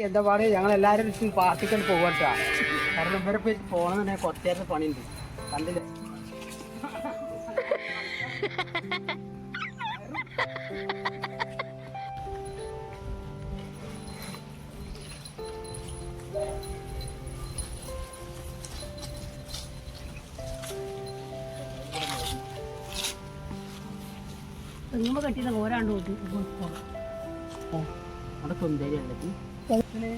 എന്താ പറയുക ഞങ്ങൾ എല്ലാവരും പാർട്ടിക്കാൻ പോകട്ടാ കാരണം ഇവരെ പോയി പോകണമെന്നെ കുറച്ചേരത്തെ പണിയുണ്ട്. കണ്ടില്ലേ? തെങ്ങുമ്പോ കെട്ടിയത് ഓരാണ്ട് കൂട്ടി അവിടെ സുന്ദരി അല്ലേ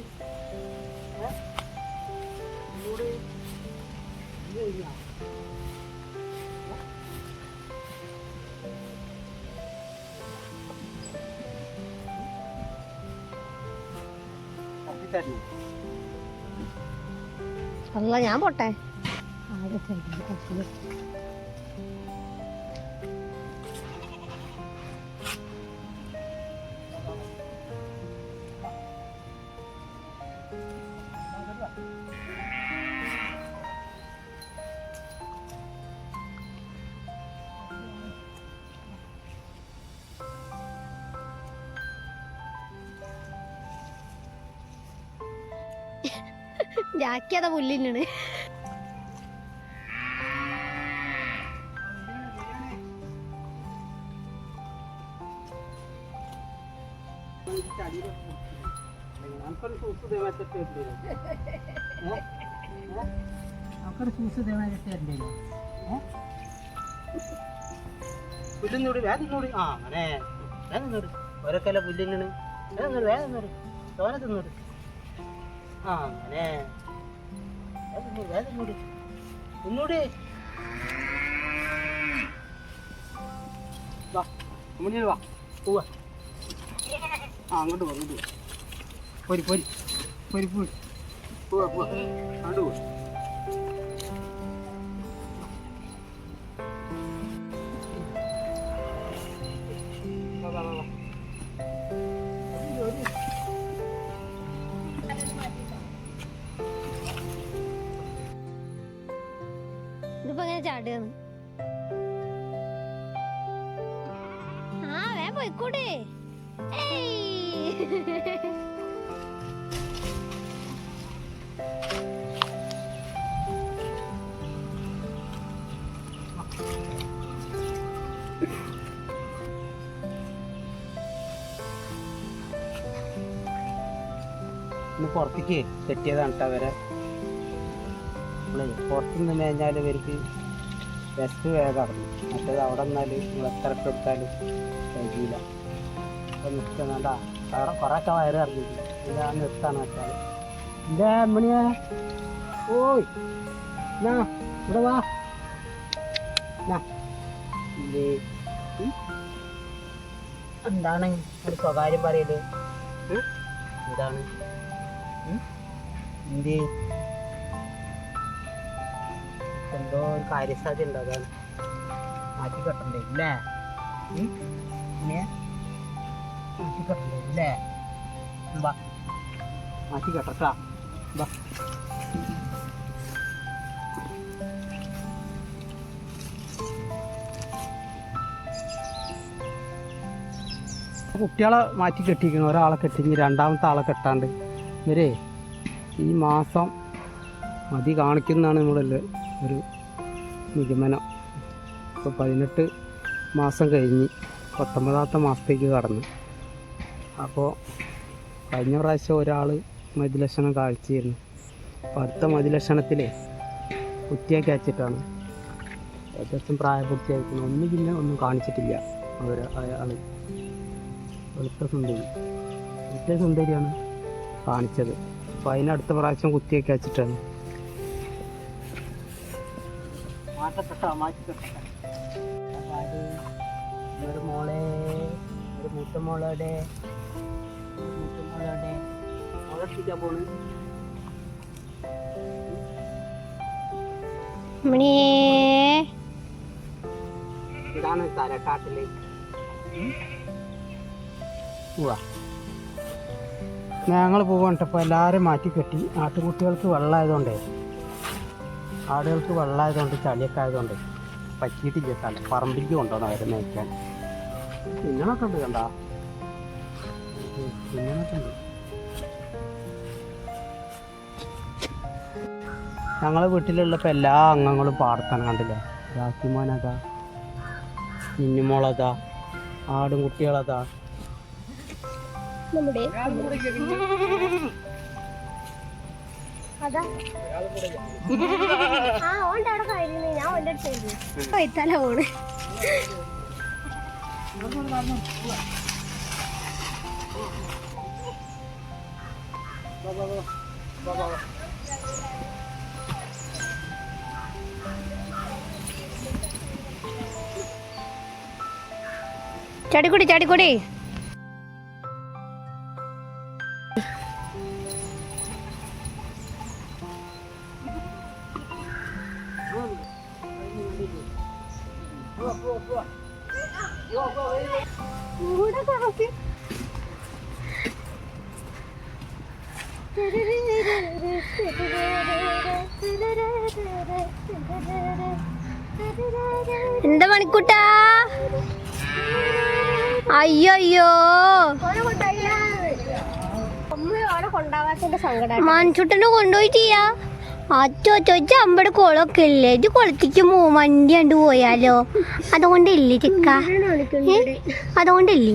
അല്ല ഞാൻ പോട്ടെ ആകെ ജാക്കി അതാ പുല്ലിനാണ് പുല്ലിന്നൂടി ആ അങ്ങനെ. വേഗം നോടി വേഗം നോടി തോനെ തിന്നോടി. അങ്ങനെ. നോടി വാ മുന്നിൽ വാ. പോവാ. ആ അങ്ങോട്ട് പോരി പോരി. പോരി പോരി. പോവാ പോവാ. അങ്ങോട്ട് പോ ഇതിപ്പോ എങ്ങനെ ചാടുകയാണ്? പുറത്തേക്ക് തെറ്റിയതാണ് കേട്ടോ അവരെ. നമ്മളെ പുറത്തുനിന്ന് കഴിഞ്ഞാൽ ഇവർക്ക് ബസ് വേഗം മറ്റേത് അവിടെ നിന്നാൽ നിങ്ങൾ എത്ര ഇട്ട് എടുത്താലും കഴിക്കില്ല അപ്പോൾ നിൽക്കുന്നുണ്ട അവിടെ കുറേ ഒക്കെ വയറ് അറിഞ്ഞില്ല ഇതാ നിർത്താണ് വെച്ചാൽ എന്റെ മണിയാ ഓയ്. നാ ഇവിടെ വാ. എന്താണ് ഒരു സ്വകാര്യം പറയൽ? എന്താണ്? എന്ത് എന്തേ? എന്തോ ഒരു കാര്യസാധ്യത ഉണ്ട് അതാണ്? മാറ്റി കെട്ടണ്ടേ ഇല്ലേ? മാറ്റി കെട്ടണ്ടേ ഇല്ലേ? വാ മാറ്റി കെട്ടട്ടാ. വാ. കുട്ടികളെ മാറ്റി കെട്ടിക്കണം ഒരാളെ കെട്ടിഞ്ഞ് രണ്ടാമത്തെ ആളെ കെട്ടാണ്ട്. ഇവരെ ഈ മാസം മതി കാണിക്കുന്നതാണ് നമ്മളുടെ ഒരു നിഗമനം. ഇപ്പോൾ പതിനെട്ട് മാസം കഴിഞ്ഞ് പത്തൊമ്പതാമത്തെ മാസത്തേക്ക് കടന്നു. അപ്പോൾ കഴിഞ്ഞ പ്രാവശ്യം ഒരാൾ മതിലക്ഷണം കാഴ്ചയായിരുന്നു അപ്പോൾ അടുത്ത മതിലക്ഷണത്തിലെ കുറ്റിയാക്കി അയച്ചിട്ടാണ്. ഏകദേശം പ്രായപൂർത്തിയായിരിക്കുന്നു. ഒന്നും പിന്നെ ഒന്നും കാണിച്ചിട്ടില്ല അവർ അയാൾ. വെളുത്ത സുന്ദരി. വെളുത്ത സുന്ദരിയാണ് കാണിച്ചത്. അപ്പോൾ അതിനടുത്ത പ്രാവശ്യം കുത്തിയൊക്കെ വെച്ചിട്ടാണ് മാറ്റപ്പെട്ടോ മാറ്റിപ്പെട്ടോ ഒരു മോളെ ഒരു മൂത്ത മോളോടെ മൂത്ത മോളോടെ മോളെത്തിക്കാൻ പോണ്. മണിയേ ഇതാണ് തലക്കാട്ടിൽ. പോവാ ഞങ്ങൾ പോകണ്ടപ്പോൾ എല്ലാവരും മാറ്റി കെട്ടി. ആട്ടുകുട്ടികൾക്ക് വെള്ളമായതുകൊണ്ടേ. ആടുകൾക്ക് വെള്ളമായതുകൊണ്ട് ചളിയൊക്കെ ആയതുകൊണ്ട് പറ്റിയിട്ടില്ല സ്ഥലം. പറമ്പിലേക്ക് കൊണ്ടുവന്ന അവരെ മേയ്ക്കാൻ ഇങ്ങനൊക്കെ ഉണ്ട് കണ്ട? ഇങ്ങനൊക്കെ ഉണ്ട്. ഞങ്ങളെ വീട്ടിലുള്ളപ്പോൾ എല്ലാ അംഗങ്ങളും പാർത്താൻ കണ്ടില്ലേ? രാക്കിമോനതാ മിന്നുമോളതാ ആടും കുട്ടികളതാ വൈത്താല പോണ്. ചാടിക്കൂടി ചാടിക്കൂടി. എന്താ മണിക്കൂട്ടാ? അയ്യോ അയ്യോ മൺചുട്ടനെ കൊണ്ടുപോയിട്ടില്ല അച്ചോ ചോച്ച അമ്പട് കുളമൊക്കെ ഇല്ലേ ഇത് കുളത്തിക്ക് മൂ വണ്ടി കണ്ടു പോയാലോ? അതുകൊണ്ടില്ലേ ചിക്ക? അതുകൊണ്ടല്ലേ?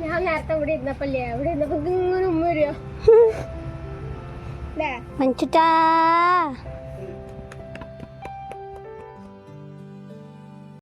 ഞാൻ നേരത്തെ ഇവിടെ ഇരുന്നപ്പല്ലേ? ഇവിടെ ഇരുന്നപ്പോ ഇങ്ങനെ ഉമ്മ വരിക. മൺചുട്ടാ